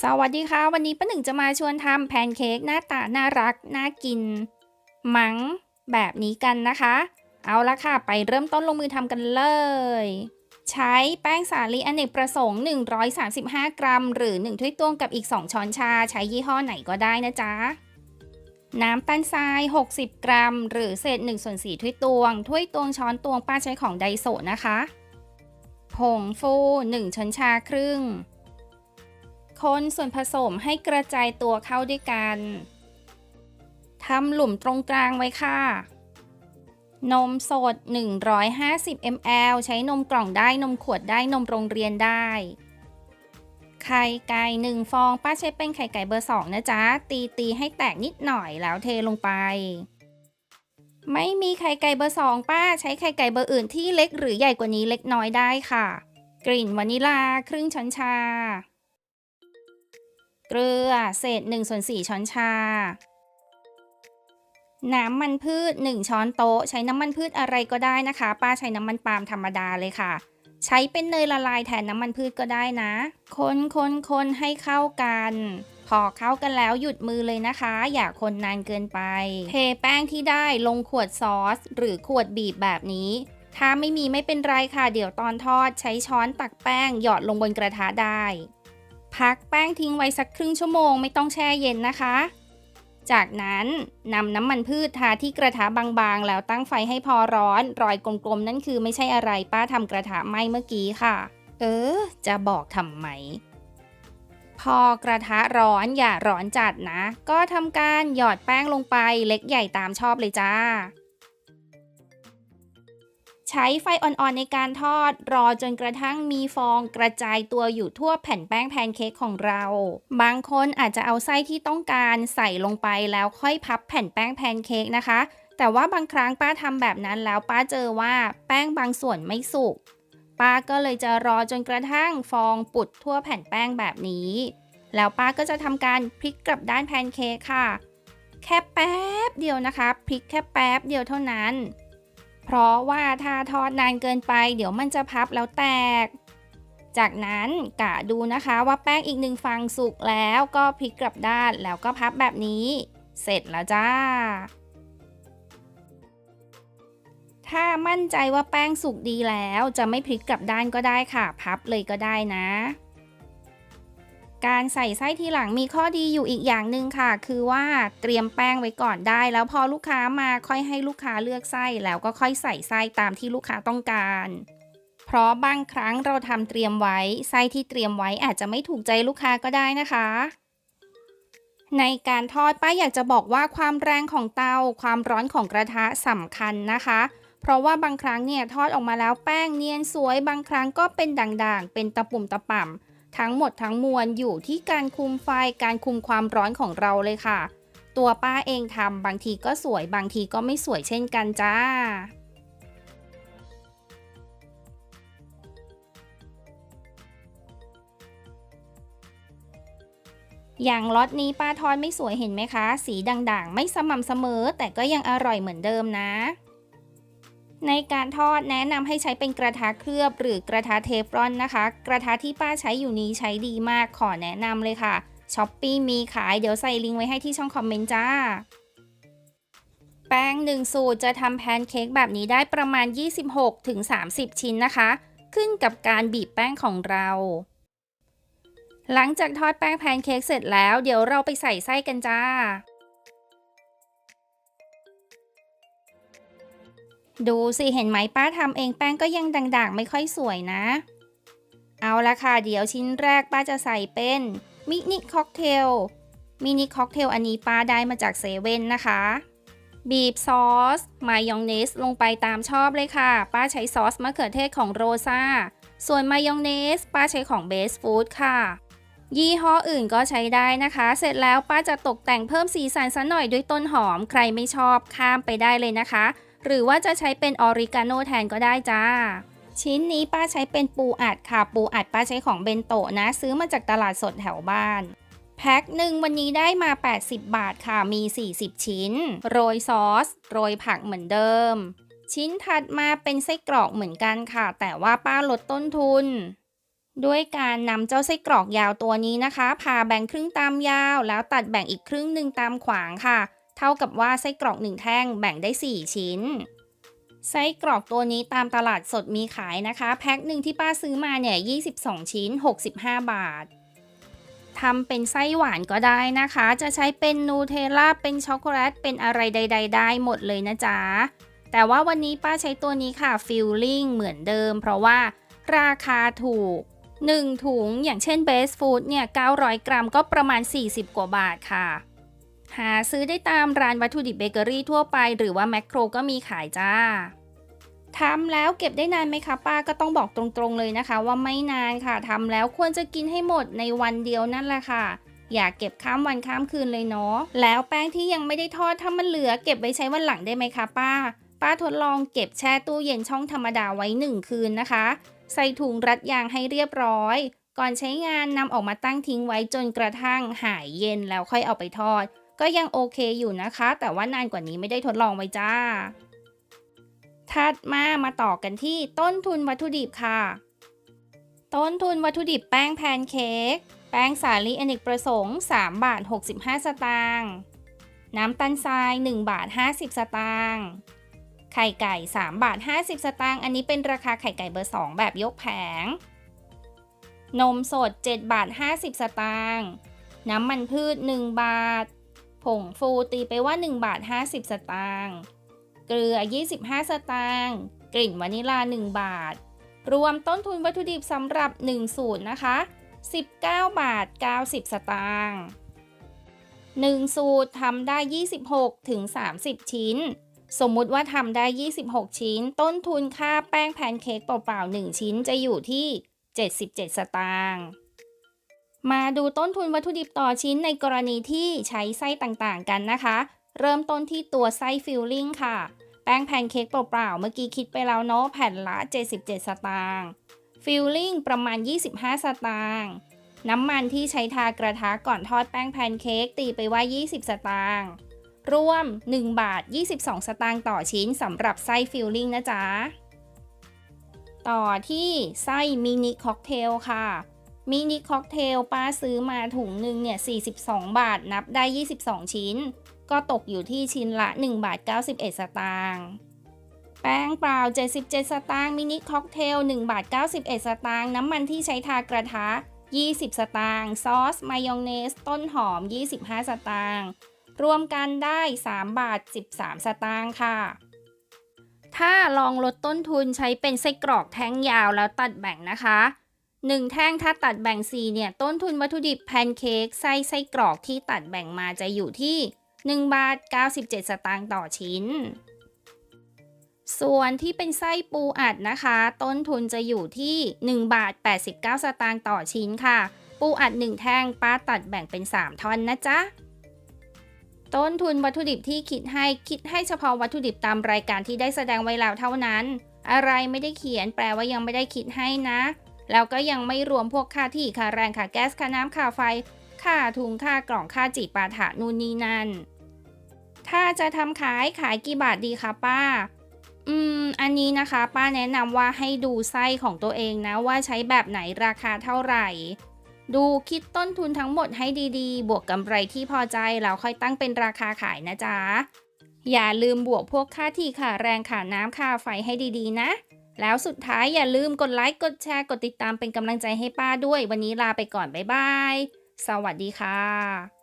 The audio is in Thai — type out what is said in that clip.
สวัสดีค่ะ วันนี้ป้าหนึ่งจะมาชวนทำแพนเค้กหน้าตาน่ารัก น่ากิน มัง้งแบบนี้กันนะคะ เอาละค่ะ ไปเริ่มต้นลงมือทำกันเลย ใช้แป้งสาลีอเนกประสงค์ 135 กรัม หรือ 1 ถ้วยตวงกับอีก 2 ช้อนชา ใช้ยี่ห้อไหนก็ได้นะจ๊ะ น้ำตาลทราย 60 กรัม หรือเศษ1ส่วน4ถ้วยตวง ถ้วยตวงช้อนตวงป้าใช้ของไดโซนะคะ ผงฟู 1 ช้อนชาครึ่ง คนส่วนผสมให้กระจายตัวเข้าด้วยกันทำหลุมตรงกลางไว้ค่ะ นมสด 150 ml ใช้นมกล่องได้นมขวดได้นมโรงเรียนได้ ไข่ไก่หนึ่งฟอง ป้าใช้เป็นไข่ไก่เบอร์สองนะจ๊ะ ตีตีให้แตกนิดหน่อยแล้วเทลงไป ไม่มีไข่ไก่เบอร์สองป้าใช้ไข่ไก่เบอร์อื่นที่เล็กหรือใหญ่กว่านี้เล็กน้อยได้ค่ะ กลิ่นวานิลาครึ่งช้อนชา เกลือเศษ1ส่วน4ช้อนชา น้ำมันพืช 1 ช้อนโต๊ะ ใช้น้ำมันพืชอะไรก็ได้นะคะ ป้าใช้น้ำมันปาล์มธรรมดาเลยค่ะ ใช้เป็นเนยละลายแทนน้ำมันพืชก็ได้นะ คนคนคนให้เข้ากันพอเข้ากันแล้วหยุดมือเลยนะคะ อย่าคนนานเกินไป เทแป้งที่ได้ลงขวดซอส หรือขวดบีบแบบนี้ถ้าไม่มีไม่เป็นไรค่ะ เดี๋ยวตอนทอดใช้ช้อนตักแป้งหยอดลงบนกระทะได้ พักแป้งทิ้งไว้สักครึ่งชั่วโมงไม่ต้องแช่เย็นนะคะ จากนั้นนำน้ำมันพืชทาที่กระทะบางๆ แล้วตั้งไฟให้พอร้อน รอยกลมๆ นั่นคือไม่ใช่อะไรป้าทำกระทะไหม้เมื่อกี้ค่ะ เออ จะบอกทำไม พอกระทะร้อนอย่าร้อนจัดนะ ก็ทำการหยอดแป้งลงไปเล็กใหญ่ตามชอบเลยจ้า ใช้ไฟอ่อนๆในการทอด รอจนกระทั่งมีฟองกระจายตัวอยู่ทั่วแผ่นแป้งแพนเค้กของเรา บางคนอาจจะเอาไส้ที่ต้องการใส่ลงไปแล้วค่อยพับแผ่นแป้งแพนเค้กนะคะ แต่ว่าบางครั้งป้าทำแบบนั้นแล้วป้าเจอว่าแป้งบางส่วนไม่สุก ป้าก็เลยจะรอจนกระทั่งฟองปุดทั่วแผ่นแป้งแบบนี้ แล้วป้าก็จะทำการพลิกกลับด้านแพนเค้กค่ะ แค่แป๊บเดียวนะคะ พลิกแค่แป๊บเดียวเท่านั้น เพราะว่าถ้าทอดนานเกินไปเดี๋ยวมันจะพับแล้วแตก จากนั้นกะดูนะคะว่าแป้งอีกหนึ่งฝั่งสุกแล้วก็พลิกกลับด้านแล้วก็พับแบบนี้ เสร็จแล้วจ้า ถ้ามั่นใจว่าแป้งสุกดีแล้วจะไม่พลิกกลับด้านก็ได้ค่ะ พับเลยก็ได้นะ การใส่ไส้ทีหลังมีข้อดีอยู่อีกอย่างหนึ่งค่ะ คือว่าเตรียมแป้งไว้ก่อนได้ แล้วพอลูกค้ามาค่อยให้ลูกค้าเลือกไส้แล้วก็ค่อยใส่ไส้ตามที่ลูกค้าต้องการ เพราะบางครั้งเราทำเตรียมไว้ไส้ที่เตรียมไว้อาจจะไม่ถูกใจลูกค้าก็ได้นะคะในการทอดป้าอยากจะบอกว่าความแรงของเตา ความร้อนของกระทะสำคัญนะคะ เพราะว่าบางครั้งเนี่ยทอดออกมาแล้วแป้งเนียนสวยบางครั้งก็เป็นด่างๆ เป็นตะปุ่มตะป่ำ ทั้งหมดทั้งมวลอยู่ที่การคุมไฟการคุมความร้อนของเราเลยค่ะ ตัวป้าเองทำบางทีก็สวยบางทีก็ไม่สวยเช่นกันจ้าอย่างล็อตนี้ป้าทอดไม่สวยเห็นไหมคะ สีด่างๆ ไม่สม่ำเสมอแต่ก็ยังอร่อยเหมือนเดิมนะ ในการทอดแนะนำให้ใช้เป็นกระทะเคลือบ หรือกระทะเทฟลอนนะคะ กระทะที่ป้าใช้อยู่นี้ใช้ดีมากขอแนะนำเลยค่ะช้อปปี้มีขายเดี๋ยวใส่ลิงก์ไว้ให้ที่ช่องคอมเมนต์จ้า แป้งหนึ่งสูตรจะทำแพนเค้กแบบนี้ได้ประมาณ 26-30 ชิ้นนะคะ ขึ้นกับการบีบแป้งของเรา หลังจากทอดแป้งแพนเค้กเสร็จแล้ว เดี๋ยวเราไปใส่ไส้กันจ้า ดูสิเห็นไหมป้าทำเองแป้งก็ยังด่างๆ ไม่ค่อยสวยนะ เอาละค่ะ เดี๋ยวชิ้นแรกป้าจะใส่เป็นมินิค็อกเทลมินิค็อกเทลอันนี้ป้าได้มาจากเซเว่นนะคะ บีบซอส มายองเนสลงไปตามชอบเลยค่ะ ป้าใช้ซอสมะเขือเทศของโรซาส่วนมายองเนสป้าใช้ของเบสฟู้ดค่ะ ยี่ห้ออื่นก็ใช้ได้นะคะ เสร็จแล้วป้าจะตกแต่งเพิ่มสีสันสักหน่อยด้วยต้นหอม ใครไม่ชอบข้ามไปได้เลยนะคะ หรือว่าจะใช้เป็นออริกาโนแทนก็ได้จ้า ชิ้นนี้ป้าใช้เป็นปูอัดค่ะ ปูอัดป้าใช้ของเบนโตะนะ ซื้อมาจากตลาดสดแถวบ้านแพ็คหนึ่งวันนี้ได้มา 80 บาทค่ะ มี 40 ชิ้น โรยซอส โรยผักเหมือนเดิม ชิ้นถัดมาเป็นไส้กรอกเหมือนกันค่ะ แต่ว่าป้าลดต้นทุน ด้วยการนำเจ้าไส้กรอกยาวตัวนี้นะคะ ผ่าแบ่งครึ่งตามยาว แล้วตัดแบ่งอีกครึ่งหนึ่งตามขวางค่ะ ท่ากับว่าไส้กรอกหนึ่งแท่งแบ่งได้ 4 ชิ้น ไส้กรอกตัวนี้ตามตลาดสดมีขายนะคะ แพ็คหนึ่งที่ป้าซื้อมาเนี่ย 22 ชิ้น 65 บาททำเป็นไส้หวานก็ได้นะคะ จะใช้เป็นนูเทลล่าเป็นช็อกโกแลต เป็นอะไรใด ๆ ได้หมดเลยนะจ๊ะ แต่ว่าวันนี้ป้าใช้ตัวนี้ค่ะฟิลลิ่งเหมือนเดิม เพราะว่าราคาถูก 1 ถุงอย่างเช่นเบสฟู้ดเนี่ย 900 กรัมก็ประมาณ 40 กว่าบาทค่ะ หาซื้อได้ตามร้านวัตถุดิบเบเกอรี่ทั่วไป หรือว่าแมคโครก็มีขายจ้าทำแล้วเก็บได้นานไหมคะป้าก็ต้องบอกตรงๆเลยนะคะ ว่าไม่นานค่ะทำแล้วควรจะกินให้หมดในวันเดียวนั่นแหละค่ะอย่าเก็บข้ามวันข้ามคืนเลยเนาะ แล้วแป้งที่ยังไม่ได้ทอดถ้ามันเหลือเก็บไว้ใช้วันหลังได้ไหมคะป้า ป้าทดลองเก็บแช่ตู้เย็นช่องธรรมดาไว้ 1 คืนนะคะ ใส่ถุงรัดยางให้เรียบร้อย ก่อนใช้งานนำออกมาตั้งทิ้งไว้จนกระทั่งหายเย็นแล้วค่อยเอาไปทอด ก็ยังโอเคอยู่นะคะ แต่ว่านานกว่านี้ไม่ได้ทดลองไว้จ้า ถัดมามาต่อกันที่ต้นทุนวัตถุดิบค่ะ ต้นทุนวัตถุดิบแป้งแพนเค้ก แป้งสาลีอเนกประสงค์ 3 บาท 65 สตางค์ น้ำตาลทราย 1 บาท 50 สตางค์ ไข่ไก่ 3 บาท 50 สตางค์ อันนี้เป็นราคาไข่ไก่เบอร์ 2 แบบยกแผง นมสด 7 บาท 50 สตางค์ น้ำมันพืช 1 บาท ผงฟูตีไปว่า 1 บาท 50 สตางค์เกลือ 25 สตางค์กลิ่นวานิลา 1 บาท รวมต้นทุนวัตถุดิบสำหรับ 1 สูตรนะคะ 19 บาท 90 สตางค์1 สูตรทำได้ 26ถึง30 ชิ้น สมมุติว่าทำได้ 26 ชิ้น ต้นทุนค่าแป้งแพนเค้กเปล่าๆ 1 ชิ้นจะอยู่ที่ 77 สตางค์ มาดูต้นทุนวัตถุดิบต่อชิ้นในกรณีที่ใช้ไส้ต่างๆกันนะคะ เริ่มต้นที่ตัวไส้ฟิลลิ่งค่ะ แป้งแพนเค้กเปล่าๆ เมื่อกี้คิดไปแล้วเนาะแผ่นละ 77 สตางค์ฟิลลิ่งประมาณ 25 สตางค์น้ำมันที่ใช้ทากระทะก่อนทอดแป้งแพนเค้กตีไปว่า 20 สตางค์รวม 1 บาท 22 สตางค์ต่อชิ้นสำหรับไส้ฟิลลิ่งนะจ๊ะ ต่อที่ไส้มินิค็อกเทลค่ะ มินิค็อกเทลป้าซื้อมาถุงหนึ่งเนี่ย 42 บาท นับได้ 22 ชิ้น ก็ตกอยู่ที่ชิ้นละ 1 บาท 91 สตางค์แป้งเปล่า 77 สตางค์มินิค็อกเทล 1 บาท 91 สตางค์น้ำมันที่ใช้ทากระทะ 20 สตางค์ซอส มายองเนส ต้นหอม 25 สตางค์รวมกันได้ 3 บาท 13 สตางค์ค่ะ ถ้าลองลดต้นทุนใช้เป็นไส้กรอกแท่งยาวแล้วตัดแบ่งนะคะ 1 แท่งถ้าตัดแบ่ง 4 เนี่ย ต้นทุนวัตถุดิบแพนเค้กไส้ไส้กรอกที่ตัดแบ่งมาจะอยู่ที่ 1 บาท 97 สตางค์ต่อชิ้น ส่วนที่เป็นไส้ปูอัดนะคะ ต้นทุนจะอยู่ที่ 1 บาท 89 สตางค์ต่อชิ้นค่ะ ปูอัด 1 แท่งป้าตัดแบ่งเป็น 3 ท่อนนะจ๊ะต้นทุนวัตถุดิบที่คิดให้คิดให้เฉพาะวัตถุดิบตามรายการที่ได้แสดงไว้แล้วเท่านั้น อะไรไม่ได้เขียนแปลว่ายังไม่ได้คิดให้นะ แล้วก็ยังไม่รวมพวกค่าที่ค่าแรงค่าแก๊สค่าน้ำค่าไฟ ค่าถุงค่ากล่องค่าจีปาถะนู่นนี่นั่น ถ้าจะทำขายขายกี่บาทดีคะป้า อืม อันนี้นะคะป้าแนะนำว่าให้ดูไส้ของตัวเองนะว่าใช้แบบไหนราคาเท่าไหร่ ดูคิดต้นทุนทั้งหมดให้ดีๆ บวกกำไรที่พอใจแล้วค่อยตั้งเป็นราคาขายนะจ๊ะอย่าลืมบวกพวกค่าที่ค่าแรงค่าน้ำค่าไฟให้ดีๆ นะ แล้วสุดท้ายอย่าลืมกดไลค์กดแชร์กดติดตามเป็นกำลังใจให้ป้าด้วย วันนี้ลาไปก่อน บ๊ายบาย สวัสดีค่ะ